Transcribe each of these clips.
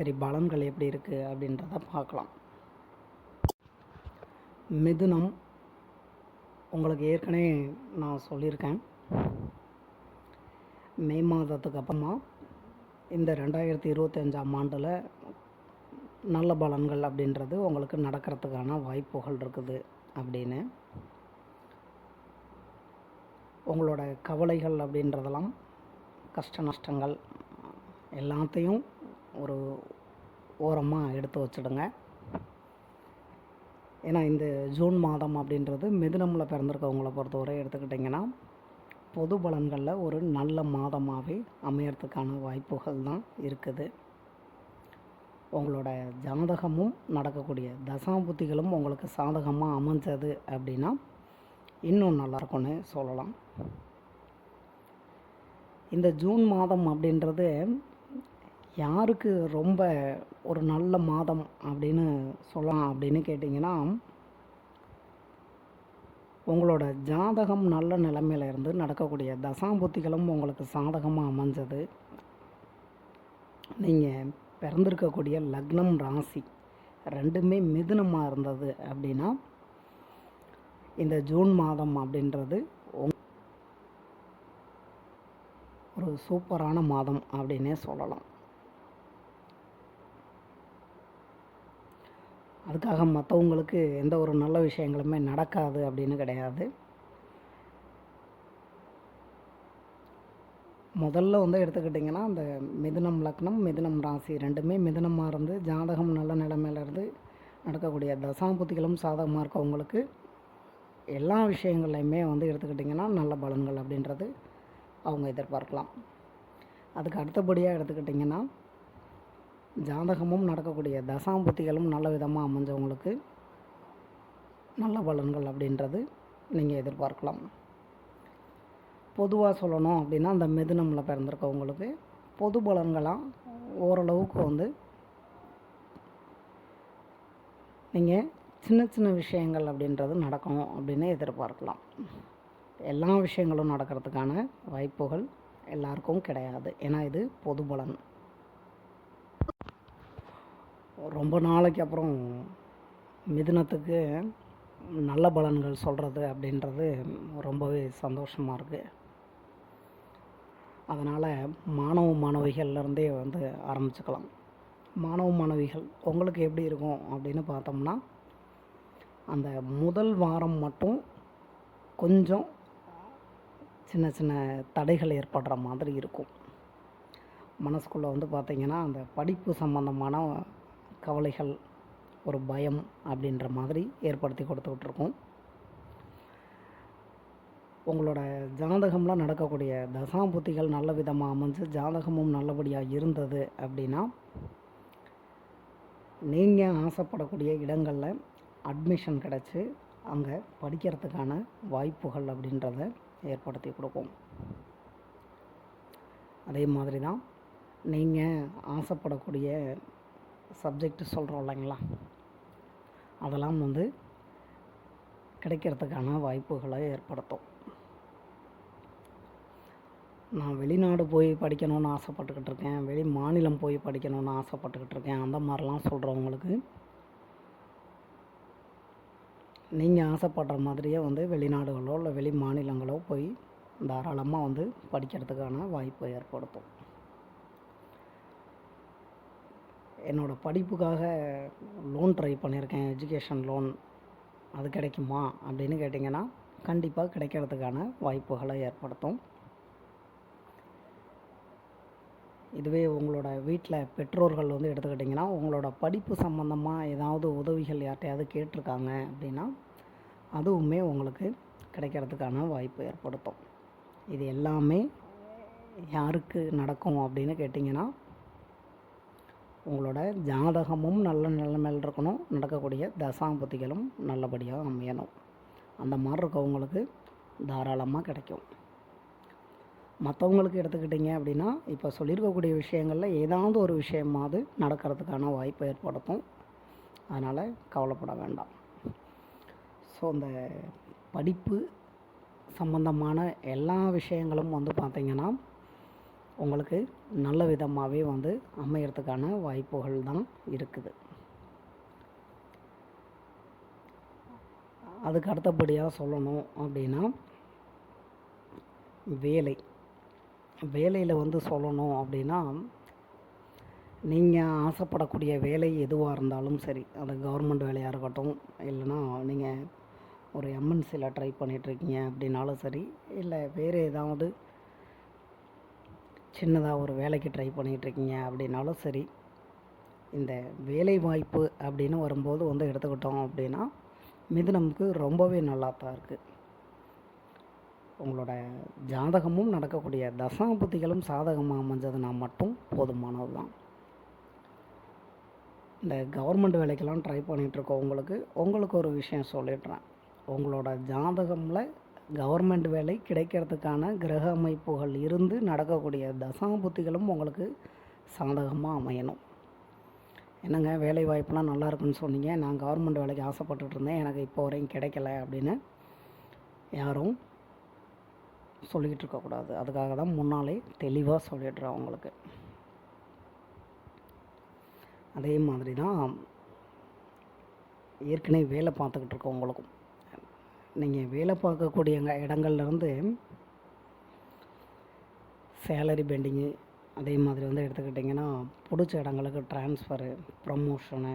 சரி பலன்கள் எப்படி இருக்குது அப்படின்றத பார்க்கலாம். மிதுனம் உங்களுக்கு ஏற்கனவே நான் சொல்லியிருக்கேன். மே மாதத்துக்கு அப்புறமா இந்த ரெண்டாயிரத்தி இருபத்தஞ்சாம் ஆண்டில் நல்ல பலன்கள் அப்படின்றது உங்களுக்கு நடக்கிறதுக்கான வாய்ப்புகள் இருக்குது அப்படின்னு. உங்களோட கவலைகள் அப்படின்றதெல்லாம் கஷ்ட நஷ்டங்கள் எல்லாத்தையும் ஒரு ஓரமாக எடுத்து வச்சுடுங்க. ஏன்னா இந்த ஜூன் மாதம் அப்படின்றது மிதுனமில் பிறந்திருக்கவங்களை பொறுத்தவரை எடுத்துக்கிட்டிங்கன்னா பொது பலன்களில் ஒரு நல்ல மாதமாகவே அமையறதுக்கான வாய்ப்புகள் தான் இருக்குது. உங்களோட ஜாதகமும் நடக்கக்கூடிய தசாபுத்திகளும் உங்களுக்கு சாதகமாக அமைஞ்சது அப்படின்னா இன்னும் நல்லாயிருக்கும்னு சொல்லலாம். இந்த ஜூன் மாதம் அப்படின்றது யாருக்கு ரொம்ப ஒரு நல்ல மாதம் அப்படின்னு சொல்லலாம் அப்படின்னு கேட்டிங்கன்னா உங்களோட ஜாதகம் நல்ல நிலைமையில இருந்து நடக்கக்கூடிய தசாம்புத்திகளும் உங்களுக்கு சாதகமாக அமைஞ்சது. நீங்கள் பிறந்திருக்கக்கூடிய லக்னம் ராசி ரெண்டுமே மிதுனமாக இருந்தது அப்படின்னா இந்த ஜூன் மாதம் அப்படின்றது உங்- ஒரு சூப்பரான மாதம் அப்படின்னே சொல்லலாம். அதுக்காக மற்றவங்களுக்கு எந்த ஒரு நல்ல விஷயங்களுமே நடக்காது அப்படின்னு கிடையாது. முதல்ல வந்து எடுத்துக்கிட்டிங்கன்னா அந்த மிதுனம் லக்னம் மிதுனம் ராசி ரெண்டுமே மிதுனமாக இருந்து ஜாதகம் நல்ல நிலமையில இருந்து நடக்கக்கூடிய தசாம்புத்திகளும் சாதகமாக இருக்கவங்களுக்கு எல்லா விஷயங்கள்லையுமே வந்து எடுத்துக்கிட்டிங்கன்னா நல்ல பலன்கள் அப்படின்றது அவங்க எதிர்பார்க்கலாம். அதுக்கு அடுத்தபடியாக எடுத்துக்கிட்டிங்கன்னா ஜாதகமும் நடக்கக்கூடிய தசாம்புத்திகளும் நல்ல விதமாக அமைஞ்சவங்களுக்கு நல்ல பலன்கள் அப்படின்றது நீங்கள் எதிர்பார்க்கலாம். பொதுவாக சொல்லணும் அப்படின்னா அந்த மிதுனமில் பிறந்திருக்கவங்களுக்கு பொது பலன்களாக ஓரளவுக்கு வந்து நீங்கள் சின்ன சின்ன விஷயங்கள் அப்படின்றது நடக்கும் அப்படின்னு எதிர்பார்க்கலாம். எல்லா விஷயங்களும் நடக்கிறதுக்கான வாய்ப்புகள் எல்லாருக்கும் கிடையாது. ஏன்னா இது பொது பலன். ரொம்ப நாளைக்கு அப்புறம் மிதுனத்துக்கு நல்ல பலன்கள் சொல்கிறது அப்படின்றது ரொம்பவே சந்தோஷமாக இருக்குது அதனால் மாணவ மாணவிகள்லேருந்தே வந்து ஆரம்பிச்சுக்கலாம். மாணவ மாணவிகள் உங்களுக்கு எப்படி இருக்கும் அப்படின்னு பார்த்தோம்னா அந்த முதல் வாரம் மட்டும் கொஞ்சம் சின்ன சின்ன தடைகள் ஏற்படுற மாதிரி இருக்கும். மனசுக்குள்ளே வந்து பார்த்திங்கன்னா அந்த படிப்பு சம்மந்தமான கவலைகள் ஒரு பயம் அப்படின்ற மாதிரி ஏற்படுத்தி கொடுத்துக்கிட்டுருக்கோம் உங்களோட ஜாதகம்லாம் நடக்கக்கூடிய தசாம்புத்திகள் நல்ல விதமாக அமைஞ்சு ஜாதகமும் நல்லபடியாக இருந்தது அப்படின்னா நீங்கள் ஆசைப்படக்கூடிய இடங்களில் அட்மிஷன் கிடச்சி அங்கே படிக்கிறதுக்கான வாய்ப்புகள் அப்படின்றத ஏற்படுத்தி கொடுக்கும் அதே மாதிரி தான் நீங்கள் ஆசைப்படக்கூடிய சப்ஜெக்ட் சொல்கிறோம் இல்லைங்களா? அதெல்லாம் வந்து கிடைக்கிறதுக்கான வாய்ப்புகளை ஏற்படுத்தும். நான் வெளிநாடு போய் படிக்கணும்னு ஆசைப்பட்டுக்கிட்டு இருக்கேன். வெளி மாநிலம் போய் படிக்கணும்னு ஆசைப்பட்டுக்கிட்டு இருக்கேன். அந்த மாதிரிலாம் சொல்கிறவங்களுக்கு நீங்கள் ஆசைப்படுற மாதிரியே வந்து வெளிநாடுகளோ இல்லை வெளி மாநிலங்களோ போய் தாராளமாக வந்து படிக்கிறதுக்கான வாய்ப்பை ஏற்படுத்தும். என்னோடய படிப்புக்காக லோன் ட்ரை பண்ணியிருக்கேன் எஜுகேஷன் லோன் அது கிடைக்குமா அப்படின்னு கேட்டிங்கன்னா கண்டிப்பாக கிடைக்கிறதுக்கான வாய்ப்புகளை ஏற்படுத்தும். இதுவே உங்களோட வீட்டில் பெற்றோர்கள் வந்து எடுத்துக்கிட்டிங்கன்னா உங்களோட படிப்பு சம்மந்தமாக ஏதாவது உதவிகள் யார்கிட்டையாவது கேட்டிருக்காங்க அப்படின்னா அதுவுமே உங்களுக்கு கிடைக்கிறதுக்கான வாய்ப்பு ஏற்படுத்தும். இது எல்லாமே யாருக்கு நடக்கும் அப்படின்னு கேட்டிங்கன்னா உங்களோட ஜாதகமும் நல்ல நிலைமையில் இருக்கணும். நடக்கக்கூடிய தசாம்பத்திகளும் நல்லபடியாக அமையணும். அந்த மாதிரி இருக்கவங்களுக்கு தாராளமாக கிடைக்கும். மற்றவங்களுக்கு எடுத்துக்கிட்டிங்க அப்படின்னா இப்போ சொல்லியிருக்கக்கூடிய விஷயங்களில் ஏதாவது ஒரு விஷயமாவது நடக்கிறதுக்கான வாய்ப்பை ஏற்படுத்தும். அதனால் கவலைப்பட வேண்டாம். ஸோ அந்த படிப்பு சம்பந்தமான எல்லா விஷயங்களும் வந்து பார்த்திங்கன்னா உங்களுக்கு நல்ல விதமாகவே வந்து அமையறதுக்கான வாய்ப்புகள் தான் இருக்குது. அதுக்கு அடுத்தபடியாக சொல்லணும் அப்படின்னா வேலை. வேலையில் வந்து சொல்லணும் அப்படின்னா நீங்கள் ஆசைப்படக்கூடிய வேலை எதுவாக இருந்தாலும் சரி அது கவர்மெண்ட் வேலையாக இருக்கட்டும் இல்லைன்னா நீங்கள் ஒரு எம்என்சியில் ட்ரை பண்ணிகிட்ருக்கீங்க அப்படின்னாலும் சரி இல்லை வேறு ஏதாவது சின்னதாக ஒரு வேலைக்கு ட்ரை பண்ணிகிட்ருக்கீங்க அப்படின்னாலும் சரி இந்த வேலை வாய்ப்பு அப்படின்னு வரும்போது வந்து எடுத்துக்கிட்டோம் அப்படின்னா மிதுனமுக்கு ரொம்பவே நல்லா தான் இருக்குது உங்களோட ஜாதகமும் நடக்கக்கூடிய தசாபதிகளும் சாதகமாக அமைஞ்சதுன்னா மட்டும் போதுமானது தான் இந்த கவர்மெண்ட் வேலைக்கெல்லாம் ட்ரை பண்ணிகிட்ருக்கோம் உங்களுக்கு உங்களுக்கு ஒரு விஷயம் சொல்லிடுறேன். உங்களோட ஜாதகமில் கவர்மெண்ட் வேலை கிடைக்கிறதுக்கான கிரக அமைப்புகள் இருந்து நடக்கக்கூடிய தசாபுத்திகளும் உங்களுக்கு சாதகமாக அமையணும். என்னங்க வேலை வாய்ப்புலாம் நல்லா இருக்குன்னு சொன்னீங்க. நான் கவர்மெண்ட் வேலைக்கு ஆசைப்பட்டுட்டு இருந்தேன். எனக்கு இப்போ வரையும் கிடைக்கல அப்படின்னு யாரும் சொல்லிக்கிட்டு இருக்கக்கூடாது அதுக்காக தான் முன்னாலே தெளிவாக சொல்லிடுறேன் உங்களுக்கு. அதே மாதிரி தான் ஏற்கனவே வேலை பார்த்துக்கிட்டு இருக்கவங்களுக்கும். நீங்கள் வேலை பார்க்கக்கூடிய இடங்கள்லேருந்து சேலரி பெண்டிங்கு அதே மாதிரி வந்து எடுத்துக்கிட்டிங்கன்னா பிடிச்ச இடங்களுக்கு ட்ரான்ஸ்ஃபரு ப்ரமோஷனு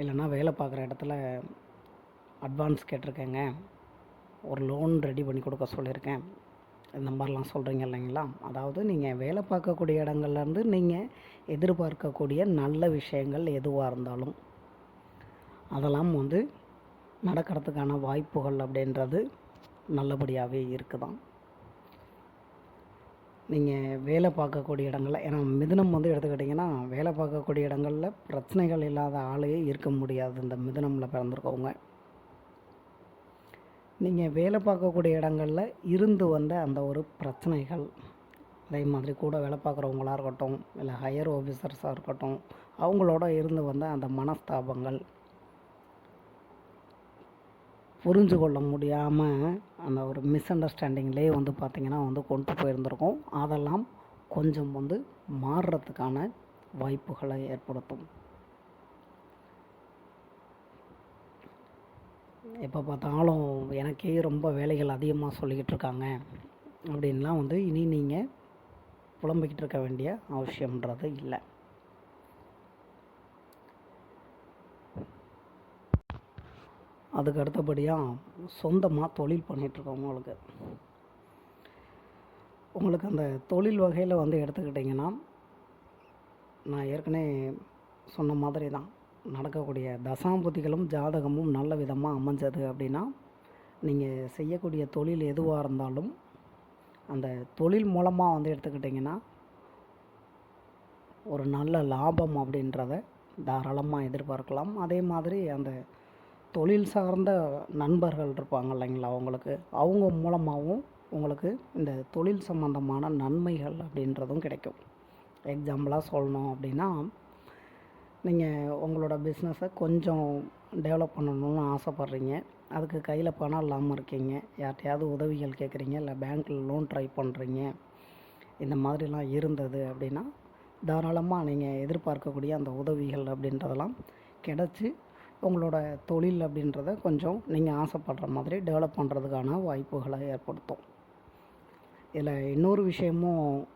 இல்லைன்னா வேலை பார்க்குற இடத்துல அட்வான்ஸ் கேட்டிருக்கேங்க. ஒரு லோன் ரெடி பண்ணி கொடுக்க சொல்லியிருக்கேன். இந்த மாதிரிலாம் சொல்கிறீங்க இல்லைங்களா? அதாவது நீங்கள் வேலை பார்க்கக்கூடிய இடங்கள்லேருந்து நீங்கள் எதிர்பார்க்கக்கூடிய நல்ல விஷயங்கள் எதுவாக இருந்தாலும். அதெல்லாம் வந்து நடக்கிறதுக்கான வாய்ப்புகள் அப்படின்றது நல்லபடியாகவே இருக்குதான். நீங்கள் வேலை பார்க்கக்கூடிய இடங்களில் ஏன்னா மிதுனம் வந்து எடுத்துக்கிட்டிங்கன்னா வேலை பார்க்கக்கூடிய இடங்களில் பிரச்சனைகள் இல்லாத ஆளையே இருக்க முடியாது இந்த மிதுனமில் பிறந்திருக்கவங்க. நீங்கள் வேலை பார்க்கக்கூடிய இடங்களில் இருந்து வந்த அந்த ஒரு பிரச்சனைகள் அதே மாதிரி கூட வேலை பார்க்குறவங்களாக இருக்கட்டும் இல்லை ஹையர் ஆஃபீஸர்ஸாக இருக்கட்டும் அவங்களோட இருந்து வந்த அந்த மனஸ்தாபங்கள் புரிஞ்சு கொள்ள முடியாமல் அந்த ஒரு மிஸ் அண்டர்ஸ்டாண்டிங்லேயே வந்து பார்த்திங்கன்னா வந்து கொண்டு போயிருந்திருக்கோம். அதெல்லாம் கொஞ்சம் வந்து மாறுறதுக்கான வாய்ப்புகளை ஏற்படுத்தும். எப்போ பார்த்தாலும் எனக்கே ரொம்ப வேலைகள் அதிகமாக சொல்லிக்கிட்டு இருக்காங்க. அப்படின்லாம் வந்து இனி நீங்கள் புலம்பிக்கிட்டு இருக்க வேண்டிய அவசியம்ன்றது இல்லை. அதுக்கு அடுத்தபடியாக சொந்தமாக தொழில் பண்ணிகிட்ருக்கவங்களுக்கு உங்களுக்கு. அந்த தொழில் வகையில் வந்து எடுத்துக்கிட்டிங்கன்னா நான் ஏற்கனவே சொன்ன மாதிரி தான் நடக்கக்கூடிய தசாம்புத்திகளும் ஜாதகமும் நல்ல விதமாக அமைஞ்சது அப்படின்னா நீங்கள் செய்யக்கூடிய தொழில் எதுவாக இருந்தாலும் அந்த தொழில் மூலமாக வந்து எடுத்துக்கிட்டிங்கன்னா ஒரு நல்ல லாபம் அப்படின்றத தாராளமாக எதிர்பார்க்கலாம். அதே மாதிரி அந்த தொழில் சார்ந்த நண்பர்கள் இருப்பாங்க இல்லைங்களா அவங்களுக்கு. அவங்க மூலமாகவும் உங்களுக்கு இந்த தொழில் சம்பந்தமான நன்மைகள் அப்படின்றதும் கிடைக்கும். எக்ஸாம்பிளாக சொல்லணும் அப்படின்னா நீங்கள் உங்களோட பிஸ்னஸை கொஞ்சம் டெவலப் பண்ணணும்னு ஆசைப்பட்றீங்க. அதுக்கு கையில் பணம் இல்லாமல் இருக்கீங்க. யார்கிட்டையாவது உதவிகள் கேட்குறீங்க இல்லை பேங்க்கில் லோன் ட்ரை பண்ணுறீங்க இந்த மாதிரிலாம் இருந்தது அப்படின்னா தாராளமாக நீங்கள் எதிர்பார்க்கக்கூடிய அந்த உதவிகள் அப்படின்றதெல்லாம் கிடச்சி உங்களோட தொழில் அப்படின்றத கொஞ்சம் நீங்கள் ஆசைப்படுற மாதிரி டெவலப் பண்ணுறதுக்கான வாய்ப்புகளை ஏற்படுத்தும். இதில் இன்னொரு விஷயமும்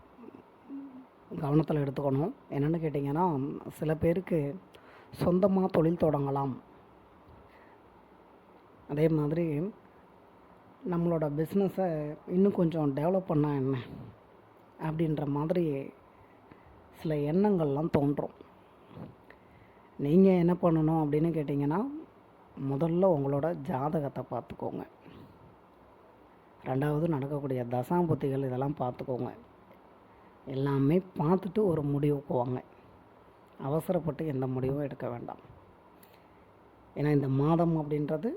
கவனத்தில் எடுத்துக்கணும். என்னென்னு கேட்டிங்கன்னா சில பேருக்கு சொந்தமாக தொழில் தொடங்கலாம். அதே மாதிரி நம்மளோட பிஸ்னஸை இன்னும் கொஞ்சம் டெவலப் பண்ணால் என்ன? அப்படின்ற மாதிரி சில எண்ணங்கள்லாம் தோன்றும். நீங்கள் என்ன பண்ணணும் அப்படின்னு கேட்டிங்கன்னா முதல்ல உங்களோட ஜாதகத்தை பார்த்துக்கோங்க. ரெண்டாவது நடக்கக்கூடிய தசாம்புத்திகள் இதெல்லாம் பார்த்துக்கோங்க. எல்லாமே பார்த்துட்டு ஒரு முடிவுக்கு வாங்க அவசரப்பட்டு எந்த முடிவும் எடுக்க வேண்டாம். ஏன்னா இந்த மாதம் அப்படின்றது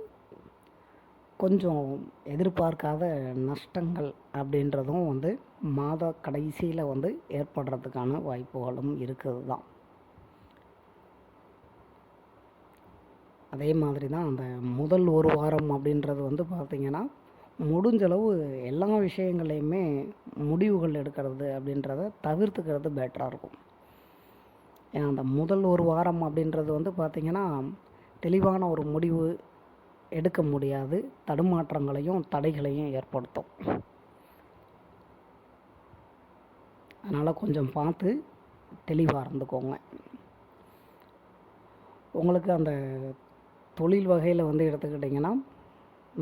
கொஞ்சம் எதிர்பார்க்காத நஷ்டங்கள் அப்படின்றதும் வந்து மாத கடைசியில் வந்து ஏற்படுறதுக்கான வாய்ப்புகளும் இருக்குது தான் அதே மாதிரி தான் அந்த முதல் ஒரு வாரம் அப்படின்றது வந்து பார்த்திங்கன்னா முடிஞ்சளவு எல்லா விஷயங்களையுமே முடிவுகள் எடுக்கிறது அப்படின்றத தவிர்த்துக்கிறது பெட்டராக இருக்கும். ஏன்னா அந்த முதல் ஒரு வாரம் அப்படின்றது வந்து பார்த்திங்கன்னா தெளிவான ஒரு முடிவு எடுக்க முடியாது. தடுமாற்றங்களையும் தடைகளையும் ஏற்படுத்தும். அதனால் கொஞ்சம் பார்த்து தெளிவாக இருந்துக்கோங்க. உங்களுக்கு அந்த தொழில் வகையில் வந்து எடுத்துக்கிட்டிங்கன்னா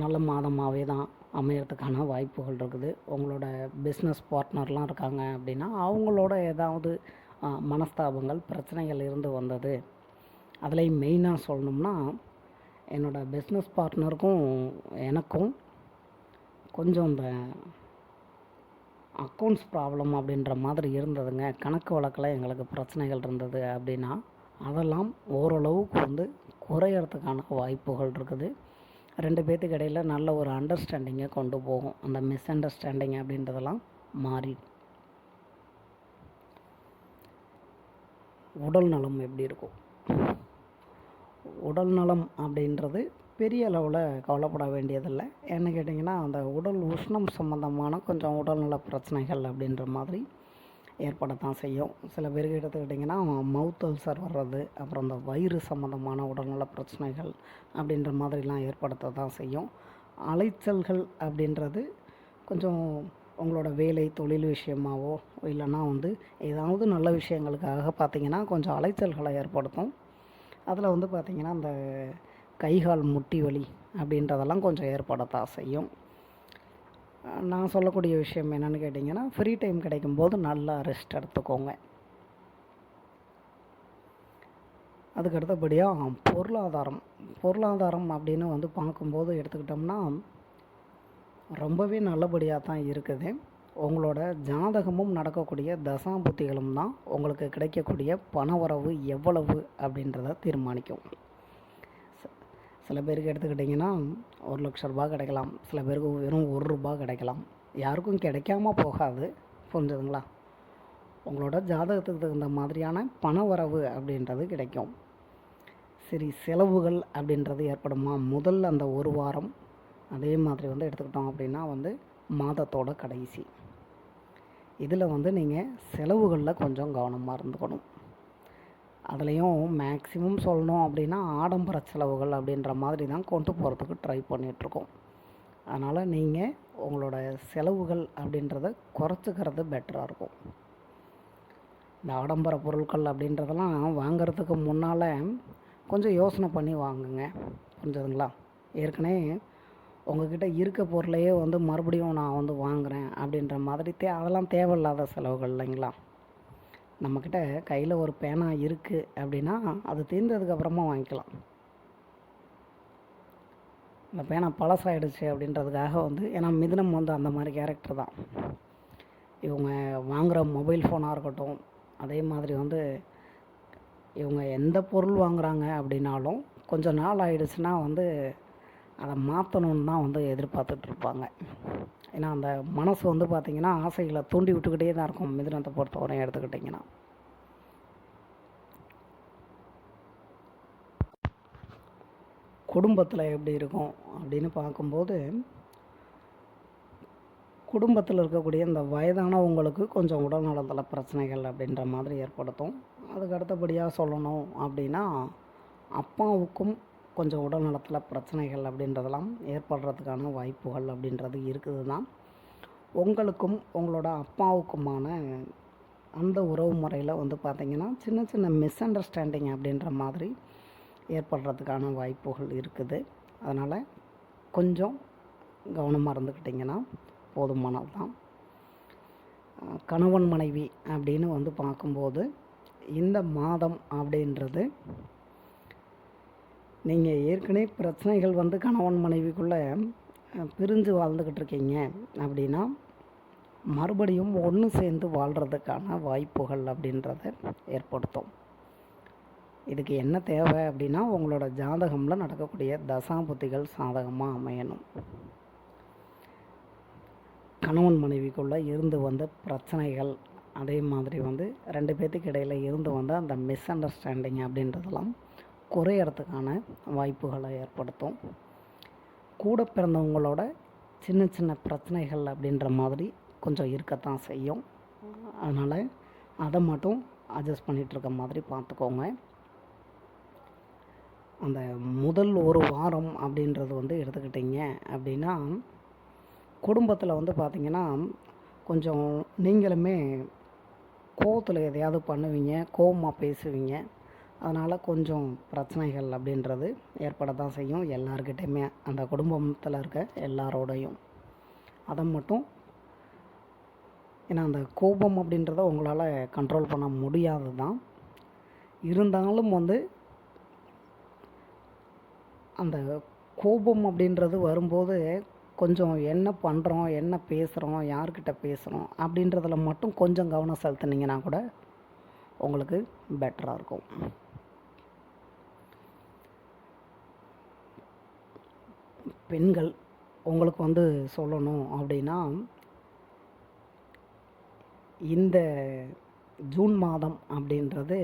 நல்ல மாதமாகவே தான் அமையறதுக்கான வாய்ப்புகள் இருக்குது. உங்களோட பிஸ்னஸ் பார்ட்னர்லாம் இருக்காங்க அப்படின்னா அவங்களோட ஏதாவது மனஸ்தாபங்கள் பிரச்சனைகள் இருந்து வந்தது. அதுலேயும் மெயினாக சொல்லணும்னா என்னோடய பிஸ்னஸ் பார்ட்னருக்கும் எனக்கும் கொஞ்சம் இந்த அக்கௌண்ட்ஸ் ப்ராப்ளம் அப்படின்ற மாதிரி இருந்ததுங்க. கணக்கு வழக்கில் எங்களுக்கு பிரச்சனைகள் இருந்தது அப்படின்னா அதெல்லாம் ஓரளவுக்கு வந்து குறையறதுக்கான வாய்ப்புகள் இருக்குது. ரெண்டு பேர்த்துக்கு இடையில் நல்ல ஒரு அண்டர்ஸ்டாண்டிங்கை கொண்டு போகும். அந்த மிஸ் அண்டர்ஸ்டாண்டிங் அப்படின்றதெல்லாம் மாறி உடல் நலம் எப்படி இருக்கும்? உடல் நலம் அப்படின்றது பெரிய அளவில் கவலைப்பட வேண்டியதில்லை. என்ன கேட்டிங்கன்னா அந்த உடல் உஷ்ணம் சம்மந்தமான கொஞ்சம் உடல்நல பிரச்சனைகள் அப்படின்ற மாதிரி ஏற்படத்தான் செய்யும். சில பேருக்கு எடுத்துக்கிட்டிங்கன்னா மவுத் அல்சர் வர்றது அப்புறம் இந்த வயிறு சம்மந்தமான உடல்நல பிரச்சனைகள் அப்படின்ற மாதிரிலாம் ஏற்படுத்த தான் செய்யும். அலைச்சல்கள் அப்படின்றது கொஞ்சம் உங்களோட வேலை தொழில் விஷயமாவோ இல்லைன்னா வந்து ஏதாவது நல்ல விஷயங்களுக்காக பார்த்தீங்கன்னா கொஞ்சம் அலைச்சல்களை ஏற்படுத்தும். அதில் வந்து பார்த்திங்கன்னா அந்த கைகால் முட்டி வலி அப்படின்றதெல்லாம் கொஞ்சம் ஏற்படத்தான் செய்யும். நான் சொல்லக்கூடிய விஷயம் என்னென்னு கேட்டிங்கன்னா ஃப்ரீ டைம் கிடைக்கும்போது நல்லா ரெஸ்ட் எடுத்துக்கோங்க. அதுக்கு அடுத்தபடியாக பொருளாதாரம். பொருளாதாரம் அப்படின்னு வந்து பார்க்கும்போது எடுத்துக்கிட்டோம்னா ரொம்பவே நல்லபடியாக தான் இருக்குது. உங்களோட ஜாதகமும் நடக்கக்கூடிய தசாபுத்திகளும் தான் உங்களுக்கு கிடைக்கக்கூடிய பணவரவு எவ்வளவு அப்படின்றத தீர்மானிக்கும். சில பேருக்கு எடுத்துக்கிட்டிங்கன்னா ஒரு லட்ச ரூபாய் கிடைக்கலாம். சில பேருக்கு வெறும் ஒரு ரூபாய் கிடைக்கலாம். யாருக்கும் கிடைக்காம போகாது. புரிஞ்சுதுங்களா? உங்களோட ஜாதகத்துக்கு தகுந்த மாதிரியான பண வரவு அப்படின்றது கிடைக்கும். சரி செலவுகள் அப்படின்றது ஏற்படுமா? முதல் அந்த ஒரு வாரம். அதே மாதிரி வந்து எடுத்துக்கிட்டோம் அப்படின்னா வந்து மாதத்தோட கடைசி. இதில் வந்து நீங்கள் செலவுகளில் கொஞ்சம் கவனமாக இருந்துக்கணும். அதுலேயும் மேக்ஸிமம் சொல்லணும் அப்படின்னா ஆடம்பர செலவுகள் அப்படின்ற மாதிரி தான் கொண்டு போகிறதுக்கு ட்ரை பண்ணிகிட்ருக்கோம் அதனால் நீங்கள் உங்களோட செலவுகள் அப்படின்றத குறைச்சிக்கிறது பெட்டராக இருக்கும். இந்த ஆடம்பர பொருட்கள் அப்படின்றதெல்லாம் வாங்குறதுக்கு முன்னால் கொஞ்சம் யோசனை பண்ணி வாங்குங்க. புரிஞ்சதுங்களா? ஏற்கனவே உங்ககிட்ட இருக்க பொருளையே வந்து மறுபடியும் நான் வந்து வாங்குகிறேன் அப்படின்ற மாதிரி தே அதெல்லாம் தேவையில்லாத செலவுகள் இல்லைங்களா? நம்மக்கிட்ட கையில் ஒரு பேனா இருக்குது அப்படின்னா அது தீர்ந்ததுக்கப்புறமா வாங்கிக்கலாம். இந்த பேனா பழசாயிடுச்சு அப்படின்றதுக்காக வந்து ஏன்னா மிதினம் வந்து அந்த மாதிரி கேரக்டர் தான். இவங்க வாங்குகிற மொபைல் ஃபோனாக இருக்கட்டும் அதே மாதிரி வந்து இவங்க எந்த பொருள் வாங்குறாங்க அப்படின்னாலும் கொஞ்சம் நாள் ஆயிடுச்சுன்னா வந்து அதை மாற்றணுன்னு தான் வந்து எதிர்பார்த்துட்ருப்பாங்க. ஏன்னா அந்த மனசு வந்து பார்த்திங்கன்னா ஆசைகளை தூண்டி விட்டுக்கிட்டே தான் இருக்கும் மிதுனத்தை பொறுத்தவரையும் எடுத்துக்கிட்டிங்கன்னா. குடும்பத்தில் எப்படி இருக்கும் அப்படின்னு பார்க்கும்போது குடும்பத்தில் இருக்கக்கூடிய இந்த வயதானவங்களுக்கு கொஞ்சம் உடல் நலத்தில் பிரச்சனைகள் அப்படின்ற மாதிரி ஏற்படுத்தும். அதுக்கு அடுத்தபடியாக சொல்லணும் அப்படின்னா அப்பாவுக்கும் கொஞ்சம் உடல் நலத்தில் பிரச்சனைகள் அப்படின்றதெல்லாம் ஏற்படுறதுக்கான வாய்ப்புகள் அப்படின்றது இருக்குது தான் உங்களுக்கும் உங்களோட அப்பாவுக்குமான அந்த உறவு முறையில் வந்து பார்த்திங்கன்னா சின்ன சின்ன மிஸ் அண்டர்ஸ்டாண்டிங் அப்படின்ற மாதிரி ஏற்படுறதுக்கான வாய்ப்புகள் இருக்குது. அதனால் கொஞ்சம் கவனமாக இருந்துக்கிட்டிங்கன்னா போதுமானது தான். கணவன் மனைவி அப்படின்னு வந்து பார்க்கும்போது இந்த மாதம் அப்படின்றது நீங்கள் ஏற்கனவே பிரச்சனைகள் வந்து கணவன் மனைவிக்குள்ளே பிரிஞ்சு வாழ்ந்துக்கிட்டு இருக்கீங்க அப்படின்னா மறுபடியும் ஒன்று சேர்ந்து வாழ்கிறதுக்கான வாய்ப்புகள் அப்படின்றத ஏற்படுத்தும். இதுக்கு என்ன தேவை அப்படின்னா உங்களோட ஜாதகமில் நடக்கக்கூடிய தசாபுத்திகள் சாதகமாக அமையணும். கணவன் மனைவிக்குள்ளே இருந்து வந்த பிரச்சனைகள் அதே மாதிரி வந்து ரெண்டு பேர்த்துக்கு இடையில் இருந்து வந்த அந்த மிஸ் அண்டர்ஸ்டாண்டிங் அப்படின்றதெல்லாம் குறையறதுக்கான வாய்ப்புகளை ஏற்படுத்தும். கூட பிறந்தவங்களோட சின்ன சின்ன பிரச்சனைகள் அப்படின்ற மாதிரி கொஞ்சம் இருக்கத்தான் செய்யும். அதனால் அதை மட்டும் அட்ஜஸ்ட் பண்ணிகிட்ருக்க மாதிரி பார்த்துக்கோங்க. அந்த முதல் ஒரு வாரம் அப்படின்றது வந்து எடுத்துக்கிட்டிங்க அப்படின்னா குடும்பத்தில் வந்து பார்த்திங்கன்னா கொஞ்சம் நீங்களுமே கோவத்தில் எதையாவது பண்ணுவீங்க கோவமாக பேசுவீங்க. அதனால் கொஞ்சம் பிரச்சனைகள் அப்படின்றது ஏற்பட தான் செய்யும். எல்லாருக்கிட்டேயுமே அந்த குடும்பத்தில் இருக்க எல்லாரோடையும். அதை மட்டும் ஏன்னா அந்த கோபம் அப்படின்றத உங்களால் கண்ட்ரோல் பண்ண முடியாது தான். இருந்தாலும் வந்து அந்த கோபம் அப்படின்றது வரும்போது கொஞ்சம் என்ன பண்ணுறோம் என்ன பேசுகிறோம் யார்கிட்ட பேசுகிறோம் அப்படின்றதில் மட்டும் கொஞ்சம் கவனம் செலுத்துனீங்கன்னா கூட உங்களுக்கு பெட்டராக இருக்கும். பெண்கள் உங்களுக்கு வந்து சொல்லணும் அப்படின்னா இந்த ஜூன் மாதம் அப்படின்றது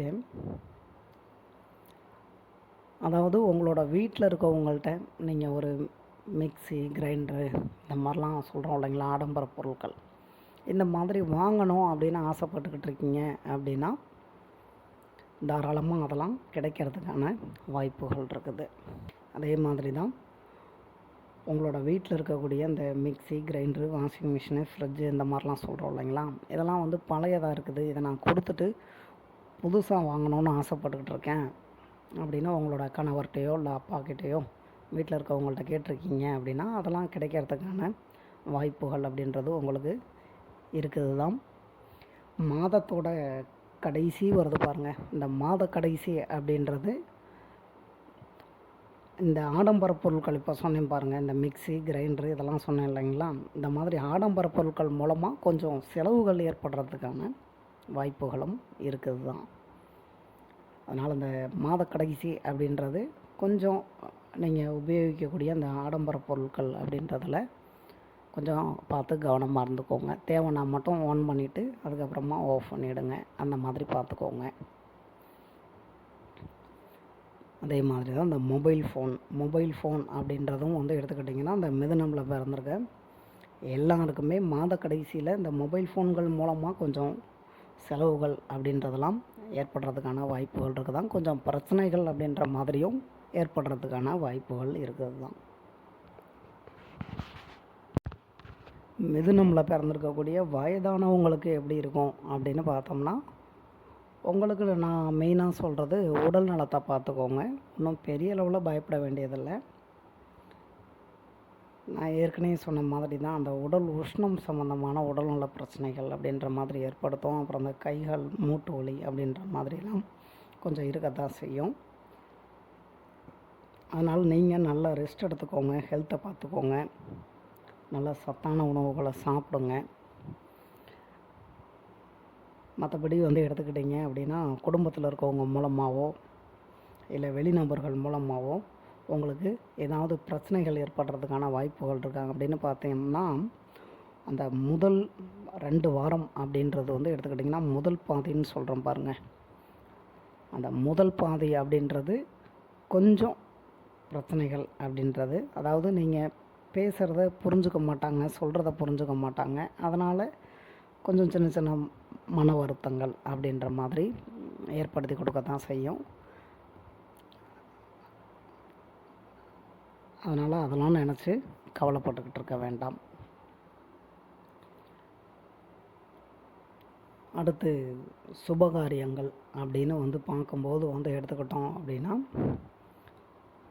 அதாவது உங்களோட வீட்டில் இருக்கவங்கள்ட்ட நீங்கள் ஒரு மிக்ஸி கிரைண்டரு இந்த மாதிரிலாம் சொல்கிறோம் இல்லைங்களா ஆடம்பர பொருட்கள். இந்த மாதிரி வாங்கணும் அப்படின்னு ஆசைப்பட்டுக்கிட்டு இருக்கீங்க அப்படின்னா தாராளமாக அதெல்லாம் கிடைக்கிறதுக்கான வாய்ப்புகள் இருக்குது. அதே மாதிரி தான் உங்களோட வீட்டில் இருக்கக்கூடிய இந்த mixie grinder washing machine fridge இந்த மாதிரிலாம் சொல்கிறோம் இல்லைங்களா? இதெல்லாம் வந்து பழையதாக இருக்குது. இதை நான் கொடுத்துட்டு புதுசாக வாங்கணும்னு ஆசைப்பட்டுக்கிட்டு இருக்கேன். அப்படின்னா உங்களோட கணவர்கிட்டையோ இல்லை அப்பாக்கிட்டேயோ வீட்டில் இருக்கவங்கள்ட்ட கேட்டிருக்கீங்க அப்படின்னா அதெல்லாம் கிடைக்கிறதுக்கான வாய்ப்புகள் அப்படின்றது உங்களுக்கு இருக்குது தான் மாதத்தோட கடைசி வருது பாருங்கள் இந்த மாத கடைசி அப்படின்றது இந்த ஆடம்பர பொருட்கள் இப்போ சொன்னேன் பாருங்கள் இந்த மிக்ஸி கிரைண்டரு இதெல்லாம் சொன்னேன் இல்லைங்களா? இந்த மாதிரி ஆடம்பர பொருட்கள் மூலமாக கொஞ்சம் செலவுகள் ஏற்படுறதுக்கான வாய்ப்புகளும் இருக்குது தான் அதனால் இந்த மாத கடைசி அப்படின்றது கொஞ்சம் நீங்கள் உபயோகிக்கக்கூடிய அந்த ஆடம்பர பொருட்கள் அப்படின்றதில் கொஞ்சம் பார்த்து கவனமாக இருந்துக்கோங்க. தேவைன்னா மட்டும் ஆன் பண்ணிவிட்டு அதுக்கப்புறமா ஆஃப் பண்ணிவிடுங்க அந்த மாதிரி பார்த்துக்கோங்க. அதே மாதிரி தான் இந்த மொபைல் ஃபோன் மொபைல் ஃபோன் அப்படின்றதும் வந்து எடுத்துக்கிட்டிங்கன்னா இந்த மிதுனமில் பிறந்திருக்க எல்லாருக்குமே மாத கடைசியில் இந்த மொபைல் ஃபோன்கள் மூலமாக கொஞ்சம் செலவுகள் அப்படின்றதெல்லாம் ஏற்படுறதுக்கான வாய்ப்புகள் இருக்குது தான் கொஞ்சம் பிரச்சனைகள் அப்படின்ற மாதிரியும் ஏற்படுறதுக்கான வாய்ப்புகள் இருக்குது தான் மிதுனமில் பிறந்திருக்கக்கூடிய வயதானவங்களுக்கு எப்படி இருக்கும் அப்படின்னு பார்த்தோம்னா உங்களுக்கு நான் மெயினாக சொல்கிறது உடல் நலத்தை பார்த்துக்கோங்க. இன்னும் பெரிய அளவில் பயப்பட வேண்டியதில்லை. நான் ஏற்கனவே சொன்ன மாதிரி தான் அந்த உடல் உஷ்ணம் சம்மந்தமான உடல்நல பிரச்சனைகள் அப்படின்ற மாதிரி ஏற்படுத்தும். அப்புறம் அந்த கைகள் மூட்டு வலி அப்படின்ற மாதிரிலாம் கொஞ்சம் இருக்கத்தான் செய்யும். அதனால் நீங்கள் நல்லா ரெஸ்ட் எடுத்துக்கோங்க ஹெல்த்தை பார்த்துக்கோங்க. நல்லா சத்தான உணவுகளை சாப்பிடுங்க. மற்றபடி வந்து எடுத்துக்கிட்டிங்க அப்படின்னா குடும்பத்தில் இருக்கவங்க மூலமாகவோ இல்லை வெளிநபர்கள் மூலமாகவோ உங்களுக்கு ஏதாவது பிரச்சனைகள் ஏற்படுறதுக்கான வாய்ப்புகள் இருக்காங்க. அப்படின்னு பார்த்தீங்கன்னா அந்த முதல் ரெண்டு வாரம் அப்படின்றது வந்து எடுத்துக்கிட்டிங்கன்னா முதல் பாதின்னு சொல்கிறோம் பாருங்கள் அந்த முதல் பாதி அப்படின்றது கொஞ்சம் பிரச்சனைகள் அப்படின்றது. அதாவது நீங்கள் பேசுகிறத புரிஞ்சுக்க மாட்டாங்க சொல்கிறத புரிஞ்சுக்க மாட்டாங்க. அதனால் கொஞ்சம் சின்ன சின்ன மன வருத்தங்கள் அப்படின்ற மாதிரி ஏற்படுத்தி கொடுக்க தான் செய்யும். அதனால் அதெல்லாம் நினச்சி கவலைப்பட்டுக்கிட்டு இருக்க வேண்டாம். அடுத்து சுபகாரியங்கள் அப்படின்னு வந்து பார்க்கும்போது வந்து எடுத்துக்கிட்டோம் அப்படின்னா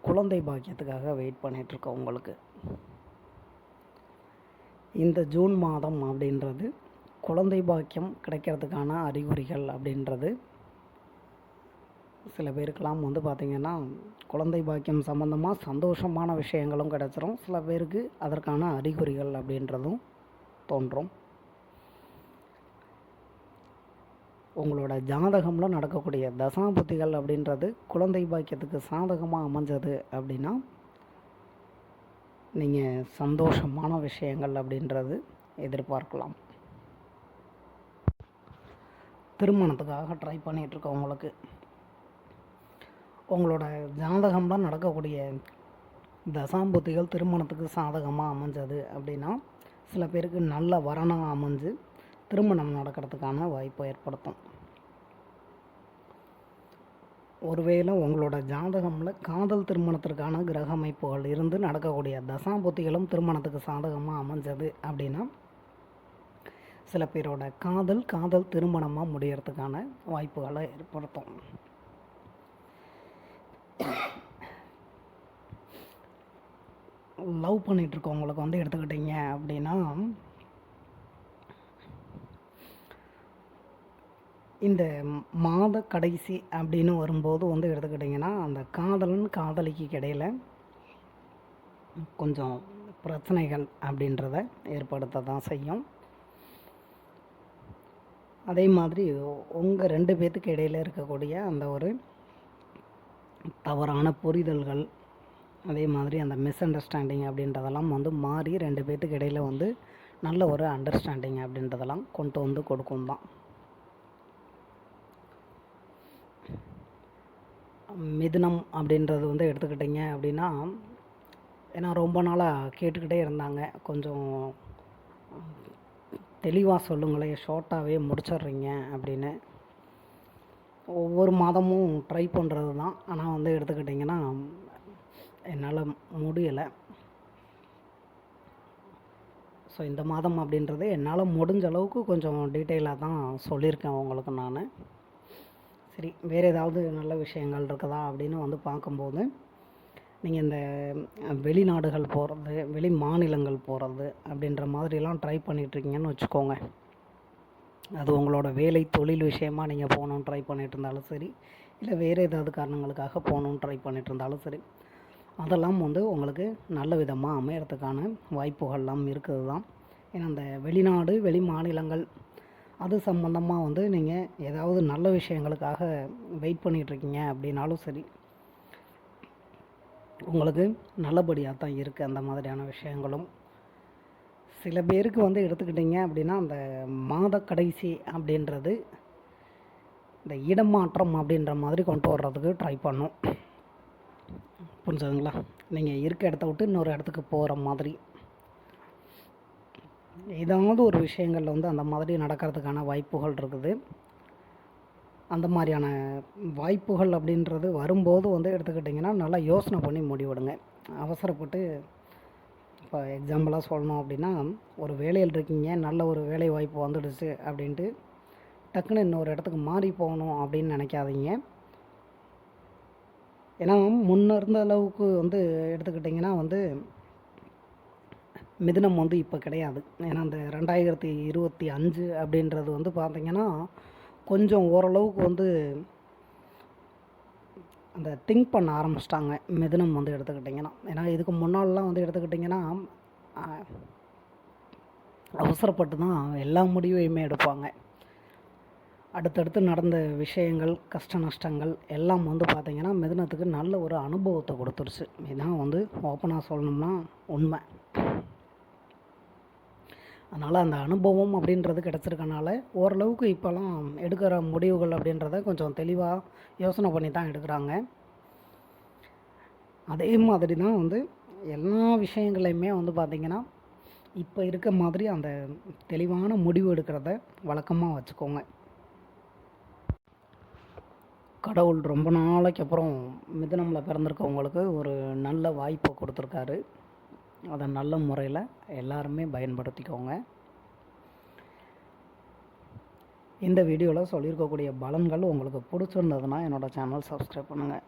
குழந்தை பாக்கியத்துக்காக வெயிட் பண்ணிகிட்ருக்கோம் உங்களுக்கு. இந்த ஜூன் மாதம் அப்படின்றது குழந்தை பாக்கியம் கிடைக்கிறதுக்கான அறிகுறிகள் அப்படின்றது. சில பேருக்கெல்லாம் வந்து பார்த்திங்கன்னா குழந்தை பாக்கியம் சம்மந்தமாக சந்தோஷமான விஷயங்களும் கிடச்சிரும். சில பேருக்கு அதற்கான அறிகுறிகள் அப்படின்றதும் தோன்றும். உங்களோட ஜாதகமில் நடக்கக்கூடிய தசாபுத்திகள் அப்படின்றது குழந்தை பாக்கியத்துக்கு சாதகமாக அமைஞ்சது அப்படின்னா நீங்கள் சந்தோஷமான விஷயங்கள் அப்படின்றது எதிர்பார்க்கலாம். திருமணத்துக்காக ட்ரை பண்ணிகிட்ருக்கவங்களுக்கு. உங்களோட ஜாதகம்லாம் நடக்கக்கூடிய தசாம்புத்திகள் திருமணத்துக்கு சாதகமாக அமைஞ்சது அப்படின்னா சில பேருக்கு நல்ல வரனாக அமைஞ்சு திருமணம் நடக்கிறதுக்கான வாய்ப்பை ஏற்படுத்தும். ஒருவேளை உங்களோட ஜாதகம்ல காதல் திருமணத்திற்கான கிரக அமைப்புகள் இருந்து நடக்கக்கூடிய தசாபுத்திகளும் திருமணத்துக்கு சாதகமாக அமைஞ்சது அப்படின்னா சில பேரோட காதல் காதல் திருமணமாக முடியறதுக்கான வாய்ப்புகளை ஏற்படுத்தும். லவ் பண்ணிகிட்ருக்கவங்களுக்கு வந்து எடுத்துக்கிட்டீங்க அப்படின்னா இந்த மாத கடைசி அப்படின்னு வரும்போது வந்து எடுத்துக்கிட்டிங்கன்னா அந்த காதலன் காதலிக்கு கிடையில் கொஞ்சம் பிரச்சனைகள் அப்படின்றத ஏற்படுத்த தான் செய்யும். அதே மாதிரி உங்கள் ரெண்டு பேர்த்துக்கு இடையில இருக்கக்கூடிய அந்த ஒரு தவறான புரிதல்கள் அதே மாதிரி அந்த மிஸ் அண்டர்ஸ்டாண்டிங் அப்படின்றதெல்லாம் வந்து மாறி ரெண்டு பேர்த்துக்கு இடையில வந்து நல்ல ஒரு அண்டர்ஸ்டாண்டிங் அப்படின்றதெல்லாம் கொண்டு வந்து கொடுக்கும் தான். மிதுனம் அப்படின்றது வந்து எடுத்துக்கிட்டிங்க அப்படின்னா ஏன்னா ரொம்ப நாளாக கேட்டுக்கிட்டே இருந்தாங்க. கொஞ்சம் தெளிவாக சொல்லுங்களேன் ஷார்ட்டாகவே முடிச்சிடுறீங்க அப்படின்னு. ஒவ்வொரு மாதமும் ட்ரை பண்ணுறது தான். ஆனால் வந்து எடுத்துக்கிட்டிங்கன்னா என்னால் முடியலை. ஸோ இந்த மாதம் அப்படின்றது என்னால் முடிஞ்ச அளவுக்கு கொஞ்சம் டீட்டெயிலாக தான் சொல்லியிருக்கேன் உங்களுக்கு நான். சரி வேறு ஏதாவது நல்ல விஷயங்கள் இருக்குதா அப்படின்னு வந்து பார்க்கும்போது நீங்கள் இந்த வெளிநாடுகள் போகிறது வெளி மாநிலங்கள் போகிறது அப்படின்ற மாதிரிலாம் ட்ரை பண்ணிகிட்ருக்கீங்கன்னு வச்சுக்கோங்க. அது உங்களோட வேலை தொழில் விஷயமாக நீங்கள் போகணுன்னு ட்ரை பண்ணிட்டு இருந்தாலும் சரி இல்லை வேறு ஏதாவது காரணங்களுக்காக போகணுன்னு ட்ரை பண்ணிட்டு இருந்தாலும் சரி அதெல்லாம் வந்து உங்களுக்கு நல்ல விதமாக அமையறதுக்கான வாய்ப்புகள்லாம் இருக்குது தான் ஏன்னா அந்த வெளிநாடு வெளி மாநிலங்கள் அது சம்மந்தமாக வந்து நீங்கள் ஏதாவது நல்ல விஷயங்களுக்காக வெயிட் பண்ணிகிட்ருக்கீங்க அப்படின்னாலும் சரி உங்களுக்கு நல்லபடியாக தான் இருக்குது அந்த மாதிரியான விஷயங்களும். சில பேருக்கு வந்து எடுத்துக்கிட்டிங்க அப்படின்னா அந்த மாத கடைசி அப்படின்றது இந்த இடமாற்றம் அப்படின்ற மாதிரி கொண்டு வர்றதுக்கு ட்ரை பண்ணும். புரிஞ்சுதுங்களா? நீங்கள் இருக்க இடத்த விட்டு இன்னொரு இடத்துக்கு போகிற மாதிரி. ஏதாவது ஒரு விஷயங்கள் வந்து அந்த மாதிரி நடக்கிறதுக்கான வாய்ப்புகள் இருக்குது. அந்த மாதிரியான வாய்ப்புகள் அப்படின்றது வரும்போது வந்து எடுத்துக்கிட்டிங்கன்னா நல்லா யோசனை பண்ணி முடிவெடுங்க. அவசரப்பட்டு இப்போ எக்ஸாம்பிளாக சொல்லணும் அப்படின்னா ஒரு வேலையில் இருக்கீங்க நல்ல ஒரு வேலை வாய்ப்பு வந்துடுச்சு அப்படின்ட்டு டக்குன்னு இன்னொரு இடத்துக்கு மாறி போகணும் அப்படின்னு நினைக்காதீங்க. ஏன்னா முன்ன இருந்த அளவுக்கு வந்து எடுத்துக்கிட்டிங்கன்னா வந்து மிதினம் வந்து இப்போ கிடையாது. ஏன்னா அந்த ரெண்டாயிரத்தி இருபத்தி அஞ்சு அப்படின்றது வந்து பார்த்திங்கன்னா கொஞ்சம் ஓரளவுக்கு வந்து அந்த திங்க் பண்ண ஆரம்பிச்சிட்டாங்க. மிதனம் வந்து எடுத்துக்கிட்டிங்கன்னா. ஏன்னா இதுக்கு முன்னாலெலாம் வந்து எடுத்துக்கிட்டிங்கன்னா அவசரப்பட்டு தான் எல்லா முடிவையுமே எடுப்பாங்க. அடுத்தடுத்து நடந்த விஷயங்கள் கஷ்ட நஷ்டங்கள் எல்லாம் வந்து பார்த்திங்கன்னா மிதனத்துக்கு நல்ல ஒரு அனுபவத்தை கொடுத்துருச்சு. இதுதான் வந்து ஓப்பனாக சொல்லணும்னா உண்மை. அதனால் அந்த அனுபவம் அப்படின்றது கிடச்சிருக்கனால ஓரளவுக்கு இப்போல்லாம் எடுக்கிற முடிவுகள் அப்படின்றத கொஞ்சம் தெளிவாக யோசனை பண்ணி தான் எடுக்கிறாங்க. அதே மாதிரி தான் வந்து எல்லா விஷயங்களையுமே வந்து பார்த்திங்கன்னா இப்போ இருக்க மாதிரி அந்த தெளிவான முடிவு எடுக்கிறத வழக்கமாக வச்சுக்கோங்க. கடவுள் ரொம்ப நாளைக்கு அப்புறம் மிதுனமில் பிறந்திருக்கவங்களுக்கு ஒரு நல்ல வாய்ப்பை கொடுத்துருக்காரு. அதை நல்ல முறையில் எல்லாருமே பயன்படுத்திக்கோங்க. இந்த வீடியோவில் சொல்லியிருக்கக்கூடிய பலன்கள் உங்களுக்கு பிடிச்சிருந்ததுன்னா என்னோடய சேனல் சப்ஸ்கிரைப் பண்ணுங்கள்